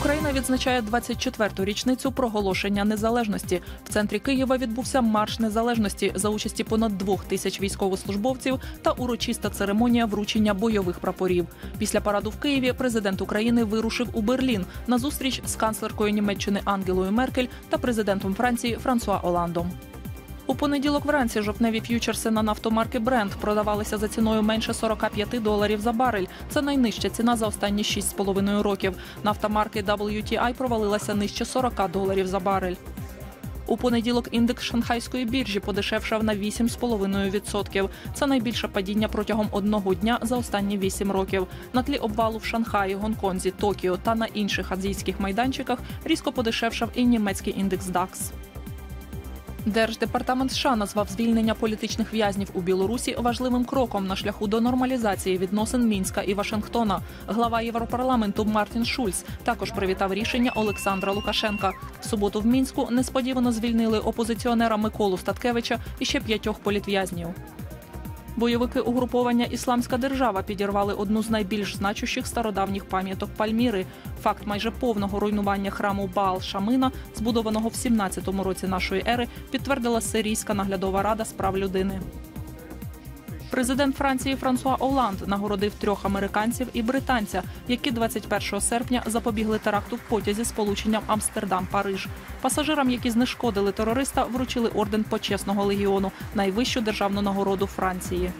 Україна відзначає 24-ту річницю проголошення незалежності. В центрі Києва відбувся марш незалежності за участі понад двох тисяч військовослужбовців та урочиста церемонія вручення бойових прапорів. Після параду в Києві президент України вирушив у Берлін на зустріч з канцлеркою Німеччини Ангелою Меркель та президентом Франції Франсуа Оландом. У понеділок вранці жовтневі ф'ючерси на нафтомарки Brent продавалися за ціною менше 45 доларів за барель. Це найнижча ціна за останні 6,5 років. Нафта марки WTI провалилася нижче 40 доларів за барель. У понеділок індекс шанхайської біржі подешевшав на 8,5%. Це найбільше падіння протягом одного дня за останні 8 років. На тлі обвалу в Шанхаї, Гонконзі, Токіо та на інших азійських майданчиках різко подешевшав і німецький індекс DAX. Держдепартамент США назвав звільнення політичних в'язнів у Білорусі важливим кроком на шляху до нормалізації відносин Мінська і Вашингтона. Глава Європарламенту Мартін Шульц також привітав рішення Олександра Лукашенка. В суботу в мінську несподівано звільнили опозиціонера Миколу Статкевича і ще п'ятьох політв'язнів. Бойовики угруповання Ісламська держава підірвали одну з найбільш значущих стародавніх пам'яток Пальміри. Факт майже повного руйнування храму Баал Шамина, збудованого в 17-му році нашої ери, підтвердила Сирійська наглядова рада з прав людини. Президент Франції Франсуа Оланд нагородив трьох американців і британця, які 21 серпня запобігли теракту в потязі з полученням Амстердам-Париж. Пасажирам, які знешкодили терориста, вручили орден почесного легіону, найвищу державну нагороду Франції.